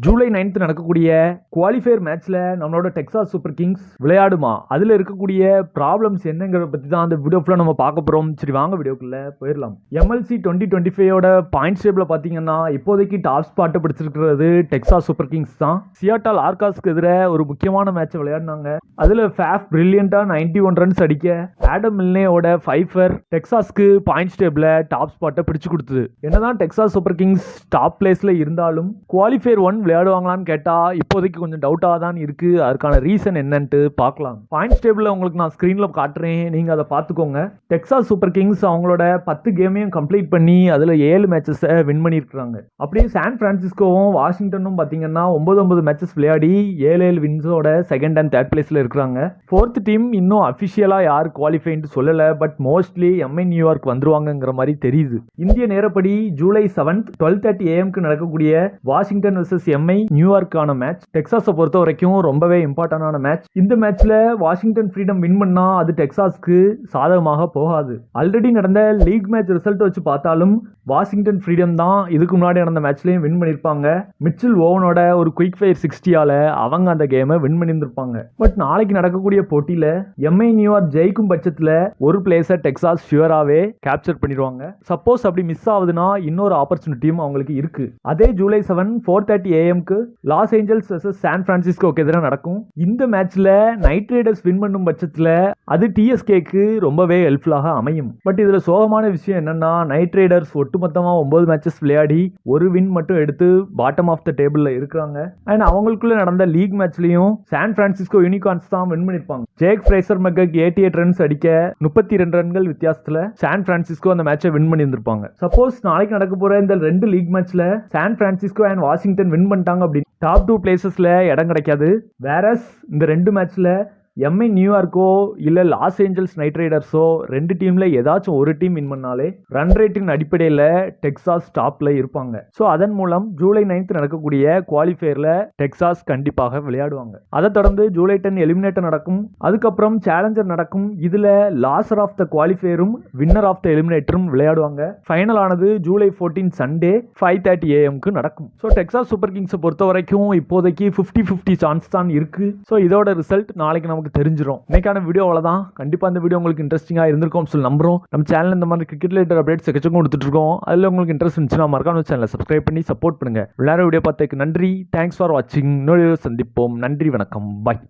July ninth நடக்கக்கூடிய qualifier மேட்ச்ல நம்மளோட டெக்சாஸ் சூப்பர் கிங்ஸ் விளையாடுமா? அதுல இருக்கக்கூடிய ப்ராப்ளம்ஸ் என்னங்கிறத பத்தி தான் அந்த வீடியோ நம்ம பார்க்க போறோம். சரி வாங்க வீடியோக்குள்ள போயிடலாம். எம்எல்சி டுவெண்ட்டி டுவெண்ட்டி ஃபைவோட பாயிண்ட் டேபிள் பாத்தீங்கன்னா இப்போதைக்கு டாப் ஸ்பாட்டை பிடிச்சிருக்கிறது டெக்சாஸ் சூப்பர் கிங்ஸ் தான். சியாட்டால் ஆர்காஸ்க்கு எதிராக ஒரு முக்கியமான மேட்ச்சை விளையாடினாங்க. அதுல ஃபேஃப் பிரில்லியண்டா 91 ஒன் ரன்ஸ் அடிக்க ஆடம் மில்னேயோட ஃபைஃபர் டெக்சாஸ்க்கு பாயிண்ட்ஸ் டேபிள டாப் ஸ்பாட்டை பிடிச்சு கொடுத்தது. என்னதான் டெக்சாஸ் சூப்பர் கிங்ஸ் டாப் பிளேஸ்ல இருந்தாலும் குவாலிஃபயர் ஒன் விளையாடுவாங்களான்னு கேட்டால் இப்போதைக்கு கொஞ்சம் டவுட்டாக தான் இருக்குது அதுக்கான ரீசன் என்னன்ட்டு பார்க்கலாம். பாயிண்ட்ஸ் டேபிளில் உங்களுக்கு நான் ஸ்க்ரீனில் காட்டுறேன். நீங்க அதை பார்த்துக்கோங்க. டெக்ஸாஸ் சூப்பர் கிங்ஸ் அவங்களோட பத்து கேமையும் கம்ப்ளீட் பண்ணி அதுல ஏழு மேட்சஸை வின் பண்ணியிருக்கிறாங்க. அப்படியே சான் ஃப்ரான்சிஸ்கோவும் வாஷிங்டனும் பார்த்தீங்கன்னா ஒன்பது ஒன்பது மேட்சஸ் விளையாடி ஏழு ஏழு வின்ஸோட செகண்ட் அண்ட் தேர்ட் பிளேஸ்ல இருக்கிறாங்க. ஃபோர்த் டீம் இன்னும் அஃபிஷியலா யார் குவாலிஃபைன்னு சொல்லல but mostly MI New York வந்துருவாங்கங்கிற மாதிரி தெரியுது. இந்திய நேரப்படி ஜூலை செவன்த் டுவெல் தேர்ட்டி ஏஎம்க்கு நடக்கக்கூடிய வாஷிங்டன் வர்சஸ் எம்ஐ நியூயார்க்கான மேட்ச் டெக்ஸாஸை பொறுத்த வரைக்கும் ரொம்பவே இம்பார்ட்டன்டான மேட்ச் இந்த மேட்ச்ல வாஷிங்டன் ஃப்ரீடம் வின் பண்ணா அது டெக்சாஸ்க்கு சாதகமாக போகாது. ஆல்ரெடி நடந்த லீக் மேட்ச் ரிசல்ட் வச்சு பார்த்தாலும் வாஷிங்டன் ஃப்ரீடம் தான் இதுக்கு முன்னாடி நடந்த மேட்ச்லையும் வின் பண்ணியிருப்பாங்க. மிச்சில் ஓவனோட ஒரு குயிக் ஃபயர் சிக்ஸ்டியால அவங்க அந்த கேமை வின் பண்ணியிருந்திருப்பாங்க. பட் நாளைக்கு நடக்கக்கூடிய போட்டியில எம்ஐ நியூயார்க் ஜெயிக்கும் பட்சத்தில் ஒரு பிளேஸை டெக்ஸாஸ் ஷியூராகவே கேப்சர் பண்ணிடுவாங்க. சப்போஸ் அப்படி மிஸ் ஆகுதுன்னா இன்னொரு ஆப்பர்ச்சுனிட்டியும் அவங்களுக்கு இருக்கு. அதே ஜூலை செவன் ஃபோர் தேர்ட்டி ஏஎம்க்கு லாஸ் ஏஞ்சல்ஸ் வர்சஸ் சான் பிரான்சிஸ்கோக்கு எதிராக நடக்கும். இந்த மேட்ச்ல நைட் ரைடர்ஸ் வின் பண்ணும் பட்சத்தில் அது டிஎஸ்கேக்கு ரொம்பவே ஹெல்ப்ஃபுல்லாக அமையும். பட் இதுல சோகமான விஷயம் என்னன்னா நைட் ரைடர்ஸ் ஒட்டுமொத்தமாக ஒன்பது மேட்சஸ் விளையாடி ஒரு வின் மட்டும் எடுத்து பாட்டம் ஆஃப் த டேபிள்ல இருக்கிறாங்க. அண்ட் அவங்களுக்குள்ள நடந்த லீக் மேட்ச்லையும் சான் பிரான்சிஸ்கோ யூனிகார்ன்ஸ் தான் வின் பண்ணிருப்பாங்க. Jake Fraser McGurk eighty eight runs அடிக்க முப்பத்தி ரெண்டு ரன்கள் வித்தியாசத்தில் சான் பிரான்சிஸ்கோ அந்த மேட்சை வின் பண்ணியிருந்திருப்பாங்க. சப்போஸ் நாளைக்கு நடக்க போற இந்த ரெண்டு லீக் மேட்ச்சில் San Francisco and Washington win பண்ணி பண்ணிட்டாங்க அப்படின்னு. டாப் டூ பிளேசஸ்ல இடம் கிடைக்காது. வேறஸ் இந்த ரெண்டு மேட்ச்ல எம்ஐ நியூயார்க்கோ இல்ல லாஸ் ஏஞ்சல்ஸ் நைட் ரைடர்ஸோ ரெண்டு டீம்ல ஏதாச்சும் ஒரு டீம் வின் பண்ணாலே ரன் ரேட்டின் அடிப்படையில் டெக்சாஸ் டாப்ல இருப்பாங்க. ஸோ அதன் மூலம் ஜூலை நைன்த் நடக்கக்கூடிய குவாலிஃபயர்ல டெக்சாஸ் கண்டிப்பாக விளையாடுவாங்க. அதை தொடர்ந்து ஜூலை டென் எலிமினேட்டர் நடக்கும். அதுக்கப்புறம் சேலஞ்சர் நடக்கும். இதுல லாசர் ஆஃப் த குவாலிஃபயரும் வின்னர் ஆஃப் த எலிமினேட்டரும் விளையாடுவாங்க. ஃபைனல் ஆனது ஜூலை 14 சண்டே ஃபைவ் தேர்ட்டி ஏஎம்க்கு நடக்கும். ஸோ டெக்சாஸ் சூப்பர் கிங்ஸை பொறுத்த வரைக்கும் இப்போதைக்கு ஃபிஃப்டி ஃபிஃப்டி சான்ஸ் தான் இருக்கு. ஸோ இதோட ரிசல்ட் நாளைக்கு நமக்கு தெரிஞ்சிடும் இன்னைக்கான வீடியோ அவ்வளோதான் கண்டிப்பாக அந்த வீடியோ உங்களுக்கு இன்ட்ரெஸ்டிங்காக இருந்திருக்கும் சொல்லி நம்புறோம். நம்ம சேனல் இந்த மாதிரி கிரிக்கெட் ரிலேட்டட் அப்டேட்ஸ் எக்கச்சக்கம் கொடுத்துட்டு இருக்கோம். அதில் உங்களுக்கு இன்ட்ரெஸ்ட் இருந்துச்சுன்னா மறக்காம சேனலை சப்ஸ்கிரைப் பண்ணி சப்போர்ட் பண்ணுங்கள் விளையாட வீடியோ பார்த்ததுக்கு நன்றி. தேங்க்ஸ் ஃபார் வாட்சிங் இன்னொரு சந்திப்போம். நன்றி வணக்கம். பாய்